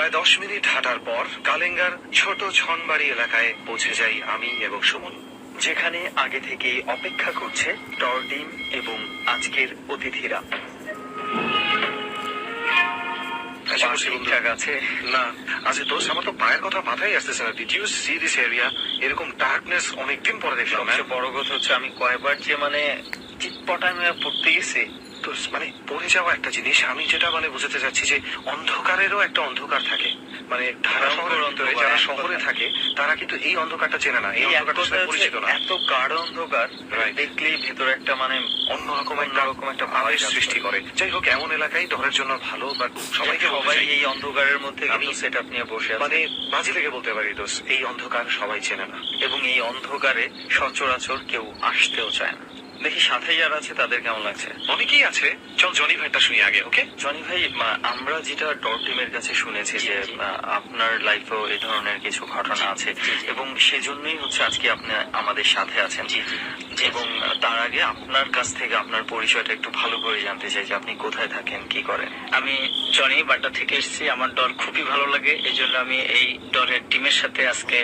প্রায় দশ মিনিট হাঁটার পর কালেঙ্গার ছোট ছনবাড়ি এলাকায় পৌঁছে যাই আমি এবং সুমন যেখানে আগে থেকেই অপেক্ষা করছে টর্টিম এবং আজকের অতিথিরা। আচ্ছা, আছে? না আচ্ছা দোষ আমার তো পায়ের কথা মাথায় আসতেছে না। Did you see this area এরকম ডার্কনেস অনেকদিন পরে দেখলাম? বড় কথা হচ্ছে আমি কয়বার যে মানে চিটপটায় মেয়ে পড়তে গেছি তো মানে পড়ে যাওয়া একটা জিনিস। আমি যেটা মানে বুঝতে চাচ্ছি যে অন্ধকারেরও একটা অন্ধকার থাকে। মানে ঢাকা শহরের অন্ধকার, যারা শহরে থাকে তারা কিন্তু এই অন্ধকারটা চেনে না। এই হচ্ছে পরিচিত না। এত গাঢ় অন্ধকার দেখলেই ভেতরে একটা মানে অন্যরকম একটা অন্যরকম একটা ভয় সৃষ্টি করে। যাই হোক এমন এলাকায় ডরের জন্য ভালো বা সবাইকে সবাই এই অন্ধকারের মধ্যে কিন্তু সেট আপ নিয়ে বসে মানে বাজি থেকে বলতে পারি দোষ এই অন্ধকার সবাই চেনে না। এবং এই অন্ধকারে সচরাচর কেউ আসতেও চায় না। দেখি সাথে যারা আছে তাদের কেমন লাগছে? অনেকেই আছে। চল জনি ভাইটা শুনি আগে ওকে? জনি ভাই আমরা যেটা ডট টিমের কাছে শুনেছি যে আপনার লাইফেও এই ধরনের কিছু ঘটনা আছে। এবং সেজন্যই হচ্ছে আজকে আপনি আমাদের সাথে আছেন। এবং তার আগে আপনার কাছ থেকে আপনার পরিচয়টা একটু ভালো করে জানতে চাই যে আপনি কোথায় থাকেন কি করেন? আমি জনি বাড্ডা থেকে এসেছি আমার ডর খুবই ভালো লাগে এই জন্য আমি এই ডরের টিমের সাথে আজকে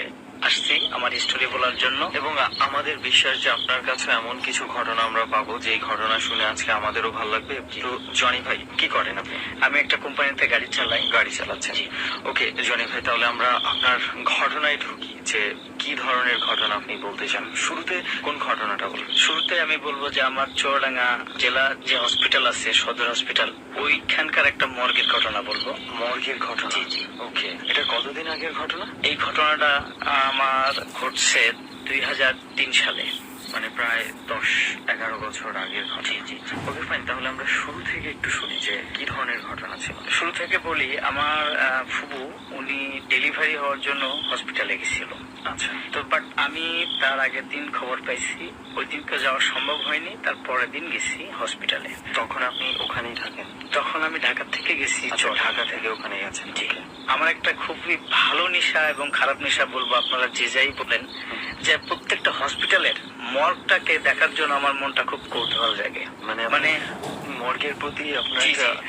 আসছি আমার স্টোরি বলার জন্য। এবং আমাদের বিশ্বাস যে আপনার কাছে এমন কিছু ঘটনা আমরা পাবো যে ঘটনা শুনে আজকে আমাদেরও ভালো লাগবে। তো জনি ভাই কি করেন আপনি? আমি একটা কোম্পানিতে গাড়ি চালাই। গাড়ি চালাচ্ছেন। জি। ওকে জনি ভাই তাহলে আমরা আপনার ঘটনায় ঢুকি যে কি ধরনের ঘটনা আপনি বলতে চান? শুরুতে কোন ঘটনাটা বলুন শুরুতে আমি বলব যে আমার চুয়াডাঙ্গা জেলা যে হসপিটাল আছে সদর হসপিটাল ওইখানকার একটা মর্গের ঘটনা বলব। মর্গের ঘটনা। ওকে। কতদিন আগের ঘটনা? এই ঘটনাটা আমার ঘটছে দুই হাজার তিন সালে মানে প্রায় দশ এগারো বছর আগের ঘটনা। ওকে ফাইন তাহলে আমরা শুরু থেকে একটু শুনি যে কি ধরনের ঘটনা ছিল। শুরু থেকে বলি আমার ফুবু উনি ডেলিভারি হওয়ার জন্য হসপিটালে গেছিল। আচ্ছা। তো বাট আমি তার আগের দিন খবর পাইছি ওই দিনকে যাওয়া সম্ভব হয়নি তার পরের দিন গেছি হসপিটালে তখন আপনি ওখানেই থাকেন? তখন আমি ঢাকা থেকে গেছি আচ্ছা ঢাকা থেকে ওখানে গেছেন ঠিক আমার একটা খুবই ভালো নেশা এবং খারাপ নেশা বলব আপনারা যে যাই বলেন যে প্রত্যেকটা হসপিটালের মর্গটাকে দেখার জন্য আমার মনটা খুব কৌতূহল জাগে। মানে মানে মর্গের প্রতি আপনার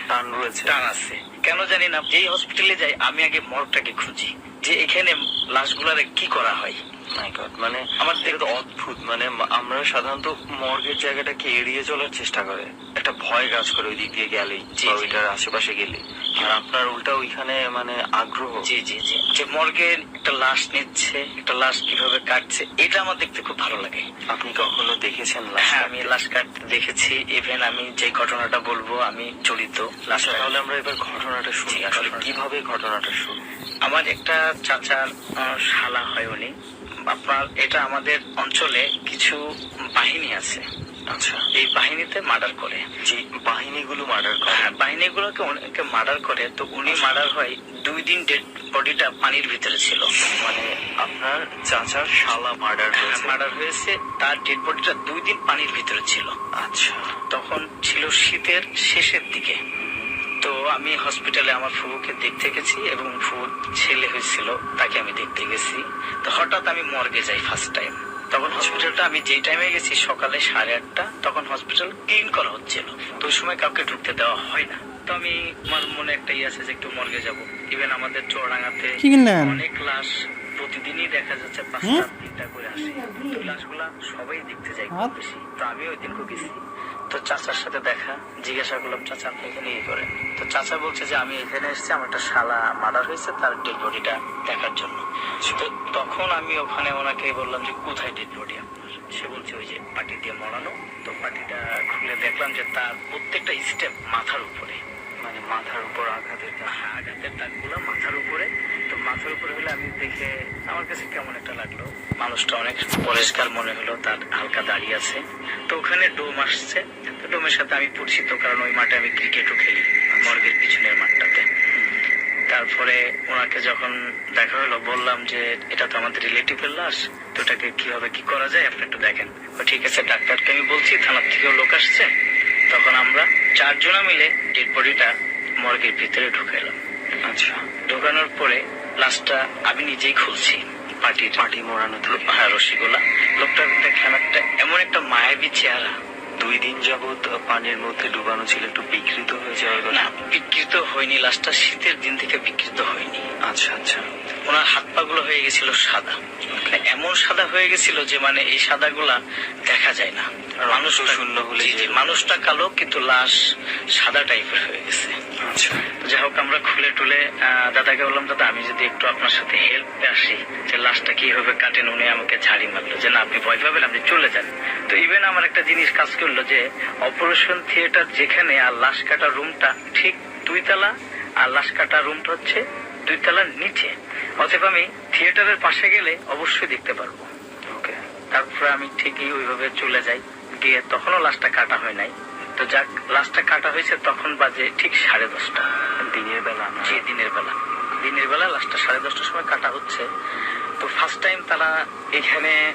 টান রয়েছে। টান আছে। কেন জানি না যেই হসপিটালে যাই আমি আগে মর্গটাকে খুঁজি যে এখানে লাশগুলারে কি করা হয়। মাই গড মানে আমার আমার অদ্ভুত মানে আমরা সাধারণত মর্গের জায়গাটাকে এড়িয়ে চলার চেষ্টা করে। একটা ভয় কাজ করে ওই দিক দিয়ে গেলেই বা ওইটার আশেপাশে গেলে। আর আপনার উল্টা ওইখানে মানে আগ্রহ। জি জি জি। যে মর্গে একটা লাশ নিচ্ছে একটা লাশ কীভাবে কাটছে এটা আমার দেখতে খুব ভালো লাগে। আপনি কখনো দেখেছেন লাশ হ্যাঁ আমি লাশ কাটতে দেখেছি। ইভেন আমি যে ঘটনাটা বলব আমি জড়িত লাশ আচ্ছা তাহলে আমরা এবার ঘটনাটা শুনি। আসলে কীভাবে ঘটনাটা শুরু? আমার একটা চাচার শালা হয় উনি। আপনার এটা আমাদের অঞ্চলে কিছু বাহিনী আছে। আচ্ছা এই বাহিনীতে মার্ডার করে। যে বাহিনীগুলো মার্ডার করে। হ্যাঁ বাহিনীগুলোকে অনেকে মার্ডার করে। তো উনি আচ্ছা। মার্ডার হয় দুই দিন ডেড বডিটা পানির ভিতরে ছিল। মানে আপনার চাচার শালা মার্ডার হয়েছে? মার্ডার হয়েছে তার ডেড বডিটা দুই দিন পানির ভিতরে ছিল। আচ্ছা। তখন ছিল শীতের শেষের দিকে। তো আমি হসপিটালে আমার ফুবুকে দেখতে গেছি এবং ফুবুর ছেলে হয়েছিল তাকে আমি দেখতে গেছি। হঠাৎ আমি মর্গে যাই ফার্স্ট টাইম তখন হসপিটালটা আমি যেই টাইমে গেছি সকালে সাড়ে আটটা তখন হসপিটাল ক্লিন করা হচ্ছিল। তো ওই সময় কাউকে ঢুকতে দেওয়া হয় না। তো আমি আমার মনে একটা ইয়ে আছে যে একটু মর্গে যাব। ইভেন আমাদের চোরাঙ্গাতে অনেক লাশ প্রতিদিনই দেখা যাচ্ছে পাঁচটা তিনটা করে আসে। তো লাশগুলা সবাই দেখতে যায় খুব বেশি তো আমি ওই দিন গেছি। তো চাচার সাথে দেখা জিজ্ঞাসা করলাম চাচা আপনি এখানে কি করেন? তো চাচা বলছে যে আমি এখানে এসেছি আমার একটা শালা মার্ডার হয়েছে তার ডেড বডিটা দেখার জন্য। তো তখন আমি ওখানে ওনাকে বললাম যে কোথায় ডেড বডি আপনার? সে বলছে ওই যে পাটি দিয়ে মরানো। তো পাটিটা খুলে দেখলাম যে তার প্রত্যেকটা স্টেপ মাথার উপরে মানে মাথার উপর আঘাতের। হ্যাঁ, আঘাতের দাগগুলো মাথার উপরে তো মাথার উপরে হলে আমি দেখে আমার কাছে কেমন একটা লাগল? মানুষটা অনেক পরিষ্কার মনে হলো তার হালকা দাঁড়িয়ে আছে। তো ওখানে ডোম আসছে। তো ডোমের সাথে আমি পরিচিত কারণ ওই মাঠে আমি ক্রিকেটও খেলি মর্গের পিছনের মাঠটাতে। তারপরে ওনাকে যখন দেখা হলো বললাম যে এটা তো আমাদের রিলেটিভের লাশ তো এটাকে কীভাবে কি করা যায়? আপনি একটু দেখেন। ঠিক আছে ডাক্তারকে আমি বলছি থানার থেকেও লোক আসছে। তখন আমরা চারজনা মিলে ডেড বডিটা মর্গের ভিতরে ঢুকাইলাম। আচ্ছা। ঢোকানোর পরে লাশটা আমি নিজেই খুলছি। পার্টি পার্টি মোড়ানো থেকে। হ্যাঁ রসিগোলা। লোকটা দেখলাম একটা এমন একটা মায়াবী চেহারা। দুই দিন যাবত পানির মধ্যে ডুবানো ছিল একটু বিকৃত হয়ে যাওয়ার না কথা বিকৃত হয়নি লাশটা শীতের দিন থেকে বিকৃত হয়নি। আচ্ছা আচ্ছা। ওনার হাত পা গুলো হয়ে গেছিল সাদা। মানে এমন সাদা হয়ে গেছিল যে মানে এই সাদা গুলা দেখা যায় না। মানুষ শূন্য হলে মানুষটা কালো কিন্তু লাশ সাদা টাইপের হয়ে গেছে। আচ্ছা। যাই হোক আমরা খুলে টুলে দাদাকে বললাম দাদা আমি যদি একটু আপনার সাথে হেল্পে আসি যে লাশটা কীভাবে কাটেন উনি আমাকে ঝাড়ি মারলো। যে না আপনি ভয় পাবেন আপনি চলে যান। তো ইভেন আমার একটা জিনিস কাজ করল যে অপারেশন থিয়েটার যেখানে আর লাশ কাটা রুমটা ঠিক দুই তলা আর লাশ কাটা রুমটা হচ্ছে দুই তলার নিচে। অতএব আমি থিয়েটারের পাশে গেলে অবশ্যই দেখতে পারব। তারপরে আমি ঠিকই ওইভাবে চলে যাই। গিয়ে তখনও লাশটা কাটা হয় নাই। তো যাক লাশটা কাটা হয়েছে তখন বাজে ঠিক সাড়ে দশটা। দিনের বেলা জি দিনের বেলা। দিনের বেলা লাশটা সাড়ে দশটার সময় কাটা হচ্ছে। তো ফার্স্ট টাইম তারা এখানে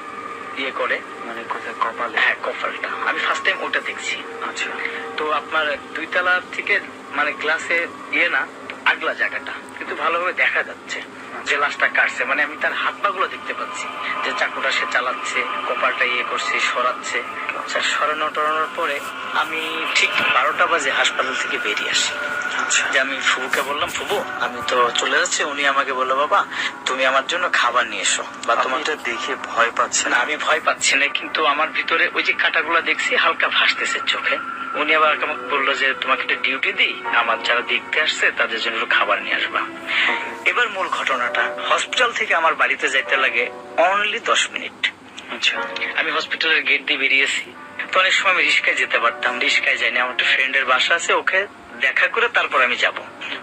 ইয়ে করে। মানে কোথায় কপালে? হ্যাঁ কপালটা। আমি ফার্স্ট টাইম ওটা দেখছি। আচ্ছা। তো আপনার দুই তলা থেকে মানে গ্লাসে ইয়ে না আগলা জায়গাটা। কিন্তু ভালোভাবে দেখা যাচ্ছে যে লাশটা কাটছে। মানে আমি তার হাত পা গুলো দেখতে পাচ্ছি। যে চাকুটা সে চালাচ্ছে কপালটা ইয়ে করছে সরাচ্ছে। আচ্ছা। সরানো টরানোর পরে আমি ঠিক বারোটা বাজে হাসপাতাল থেকে বেরিয়ে আসি। আচ্ছা যে আমি ফুবুকে বললাম ফুবু আমি তো চলে যাচ্ছি। উনি আমাকে বলল বাবা তুমি আমার জন্য খাবার নিয়ে এসো। বা তোমার দেখে ভয় পাচ্ছেন। না আমি ভয় পাচ্ছি না কিন্তু আমার ভিতরে ওই যে কাঁটাগুলো দেখছি হালকা ভাসতেছে চোখে। উনি আবার আমাকে বলল যে তোমাকে একটা ডিউটি দিই আমার যারা দেখতে আসছে তাদের জন্য একটু খাবার নিয়ে আসবা। এবার মূল ঘটনাটা হসপিটাল থেকে আমার বাড়িতে যাইতে লাগে অনলি দশ মিনিট। আচ্ছা। আমি হসপিটালের গেট দিয়ে বেরিয়েছি। তো অনেক সময় আমি রিস্কায় যেতে পারতাম রিস্কায় যাইনি। আমার একটা ফ্রেন্ডের বাসা আছে ওকে দেখা করে তারপর আমি যাব।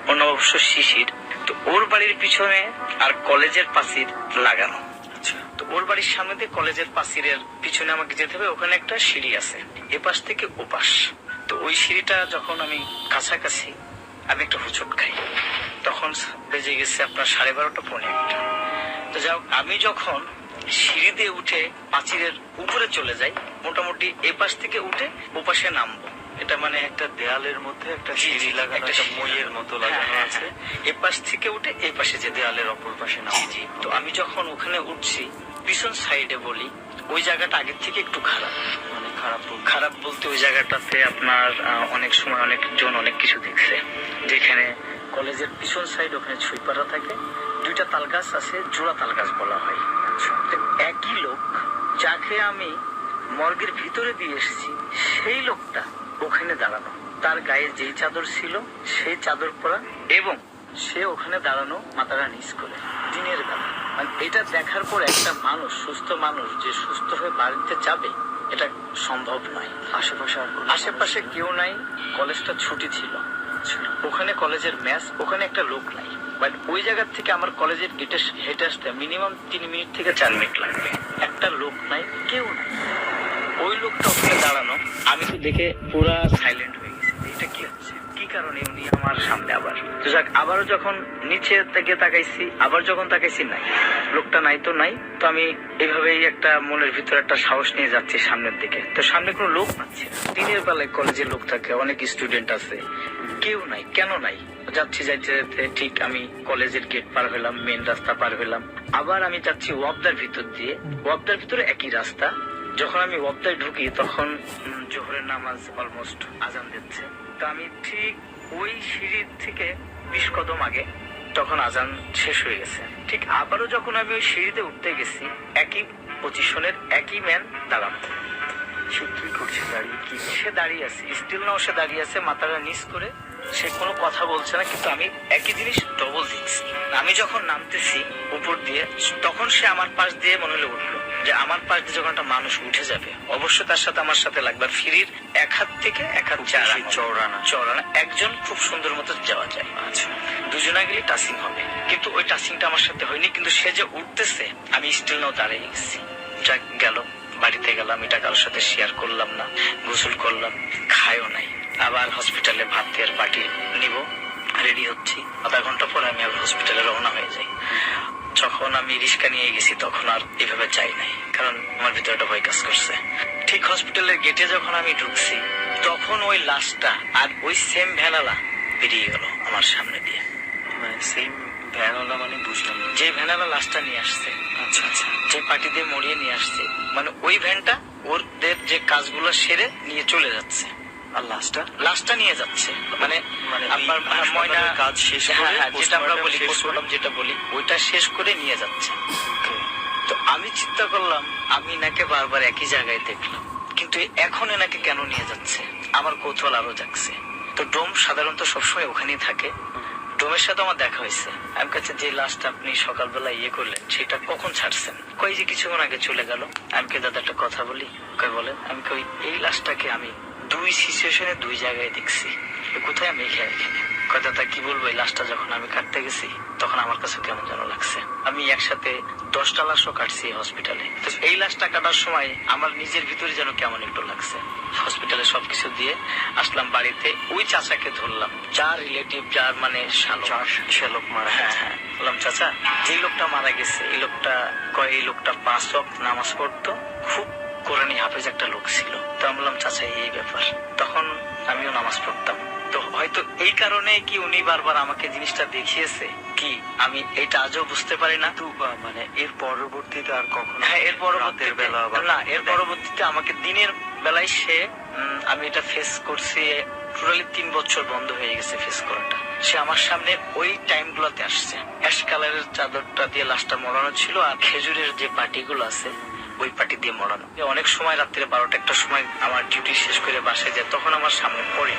ওর নাম অবশ্য শিশির। তো ওর বাড়ির পিছনে আর কলেজের পাশির লাগানো। আচ্ছা। তো ওর বাড়ির সামনে দিয়ে কলেজের পাশিরের পিছনে আমাকে যেতে হবে ওখানে একটা সিঁড়ি আছে। এপাশ থেকে ওপাশ। তো ওই সিঁড়িটা যখন আমি কাছাকাছি আমি একটা হুচট খাই। তখন বেজে গেছে আপনার সাড়ে বারোটা পনেরো একটা। তো যাই হোক, আমি যখন সিঁড়ি দিয়ে উঠে পাঁচিরের উপরে চলে যাই মোটামুটি এপাশ থেকে উঠে ওপাশে নামবো। এটা মানে একটা দেয়ালের মধ্যে একটা সিঁড়ি লাগানো একটা মইয়ের মতো হ্যাঁ, লাগানো হ্যাঁ, আছে। হ্যাঁ। এপাশ থেকে উঠে এই পাশে যে দেয়ালের অপর পাশে জি তো আমি যখন ওখানে উঠছি পিছন সাইডে বলি ওই জায়গাটা আগের থেকে একটু খারাপ। মানে খারাপ খারাপ বলতে ওই জায়গাটাতে আপনার অনেক সময় অনেকজন অনেক কিছু দেখছে। যেখানে কলেজের পিছন সাইড ওখানে ছুইপাড়া থাকে। দুইটা তাল গাছ আছে জোড়া তাল গাছ বলা হয়। তো একই লোক যাকে আমি মর্গের ভিতরে দিয়ে এসেছি সেই লোকটা ওখানে দাঁড়ানো। তার গায়ে যেই চাদর ছিল সেই চাদর পরা এবং সে ওখানে দাঁড়ানো মাথাটা নিচ করে দিনের বেলা। মানে এটা দেখার পর একটা মানুষ সুস্থ মানুষ যে সুস্থ হয়ে বাড়িতে যাবে এটা সম্ভব নয়। আশেপাশে আশেপাশে কেউ নাই কলেজটা ছুটি ছিল। ওখানে কলেজের ম্যাচ ওখানে একটা লোক নাই। বাট ওই জায়গার থেকে আমার কলেজের গেটে হেঁটে আসতে মিনিমাম তিন মিনিট থেকে চার মিনিট লাগবে। একটা লোক নাই কেউ নাই। ওই লোকটা ওখানে দাঁড়ানো, আমি তো দেখে পুরা সাইলেন্ট হয়ে গেছি। এটা কি কি কারণে উনি আমার সামনে আবার? তো যাক, আবারও যখন নিচে থেকে তাকাইছি, আবার যখন তাকাইছি, নাই। লোকটা নাই তো নাই। তো আমি এইভাবেই একটা মনের ভিতরে একটা সাহস নিয়ে যাচ্ছি সামনের দিকে। তো সামনে কোনো লোক পাচ্ছি দিনের বেলায় কলেজে লোক থাকে, অনেক স্টুডেন্ট আছে। কেউ নাই, কেন নাই? যাচ্ছি, যাইতে যেতে ঠিক আমি কলেজের গেট পার হলাম মেন রাস্তা পার হলাম। আবার আমি যাচ্ছি ওয়াবদার ভিতর দিয়ে। ওয়াবদার ভিতরে একই রাস্তা যখন আমি ওয়াক্তায় ঢুকি, তখন জোহরের নামাজ অলমোস্ট আজান দিচ্ছে। তো আমি ঠিক ওই সিঁড়ির থেকে বিশ কদম আগে তখন আজান শেষ হয়ে গেছে। ঠিক আবারও যখন আমি ওই সিঁড়িতে উঠতে গেছি, একই পজিশনের একই ম্যান দাঁড়ানো। সে করছে দাঁড়িয়ে কি? সে দাঁড়িয়ে আছে স্টিল নাও সে দাঁড়িয়ে আছে মাথাটা নিচ করে। সে কোনো কথা বলছে না কিন্তু আমি একই জিনিস ডবল আমি যখন নামতেছি উপর দিয়ে তখন সে আমার পাশ দিয়ে মনে হলো উঠল যে আমার পাশ দিয়ে যখন একটা মানুষ উঠে যাবে অবশ্যই তার সাথে আমার সাথে লাগবে। ফিরির এক হাত থেকে এক হাত চার। চওড়ানা। চওড়ানা একজন খুব সুন্দর মতো যাওয়া যায়। আচ্ছা। দুজনে গেলে টাচিং হবে। কিন্তু ওই টাচিংটা আমার সাথে হয়নি কিন্তু সে যে উঠতেছে আমি স্টিল নাও দাঁড়িয়ে গেছি। যাক গেল। বাড়িতে গেলাম, এটা কারোর সাথে শেয়ার করলাম না, গোসল করলাম, খায়ও নাই। আবার হসপিটালে ভাত দেওয়ার পার্টি নিব রেডি হচ্ছি। আধা ঘণ্টা পরে আমি আবার হসপিটালে রওনা হয়ে যাই। যখন আমি রিক্সা নিয়ে গেছি, তখন আর এভাবে যাই নাই, কারণ আমার ভিতরে একটা ভয় কাজ করছে। ঠিক হসপিটালের গেটে যখন আমি ঢুকছি, তখন ওই লাশটা আর ওই সেম ভ্যানালা বেরিয়ে গেল আমার সামনে দিয়ে। মানে সেম ভ্যানওয়ালা মানে বুঝলাম না। যে লাশটা নিয়ে আসছে আচ্ছা আচ্ছা। যে পার্টি দিয়ে মরিয়ে নিয়ে আসছে মানে ওই ভ্যানটা ওদের যে কাজগুলো সেরে নিয়ে চলে যাচ্ছে। আর লাশটা? নিয়ে যাচ্ছে। মানে মানে আপনার ময়না কাজ শেষ হ্যাঁ, করে, হ্যাঁ, যেটা আমরা বলি পোস্টমর্টম যেটা বলি ওইটা শেষ করে নিয়ে যাচ্ছে। তো আমি চিন্তা করলাম আমি নাকি বারবার একই জায়গায় দেখলাম কিন্তু এখন এনাকে কেন নিয়ে যাচ্ছে? আমার কৌতূহল আরও জাগছে। তো ডোম সাধারণত সবসময় ওখানেই থাকে। ডোমের সাথে আমার দেখা হয়েছে। আমি কাছে যে লাশটা আপনি সকালবেলা ইয়ে করলেন, সেটা কখন ছাড়ছেন? কই যে কিছুক্ষণ আগে চলে গেল। আমি দাদা একটা কথা বলি? কই বলেন? আমি কই, এই লাশটাকে আমি দুই সিচুয়েশনে দুই জায়গায় দেখছি। কোথায় আমি এখানে? এখানে দাদা কি বলব? এই লাশটা যখন আমি কাটতে গেছি তখন আমার কাছে কেমন যেন লাগছে। আমি একসাথে দশটা লাশও কাটছি হসপিটালে এই লাশটা কাটার সময় আমার নিজের ভিতরে যেন কেমন একটু লাগছে। হসপিটালে সবকিছু দিয়ে আসলাম বাড়িতে। ওই চাচাকে ধরলাম। যার রিলেটিভ যার মানে শ্যালক মারা হ্যাঁ হ্যাঁ। বললাম চাচা যে লোকটা মারা গেছে এই লোকটা কয়? এই লোকটা পাঁচ নামাজ পড়তো। খুব কোরআনি হাফেজ একটা লোক ছিল। তো আমি বললাম চাচা এই ব্যাপার। তখন আমিও নামাজ পড়তাম। তো হয়তো এই কারণে কি উনি বারবার আমাকে জিনিসটা দেখিয়েছে? কি আমি এটা আজও বুঝতে পারি না? মানে এর পরবর্তীতে আর কখনো হ্যাঁ এর পরবর্তীতে। বেলা না এর পরবর্তীতে আমাকে দিনের বেলায় সে আমি এটা ফেস করছি টোটালি তিন বছর বন্ধ হয়ে গেছে ফেস করাটা। সে আমার সামনে ওই টাইম গুলোতে আসছে। অ্যাশ কালারের চাদরটা দিয়ে লাশটা মরানো ছিল আর খেজুরের যে পাটিগুলো আছে ওই পাটি দিয়ে মরানো। অনেক সময় রাত্রে বারোটা একটা সময় আমার ডিউটি শেষ করে বাসায় যায়, তখন আমার সামনে পড়ে।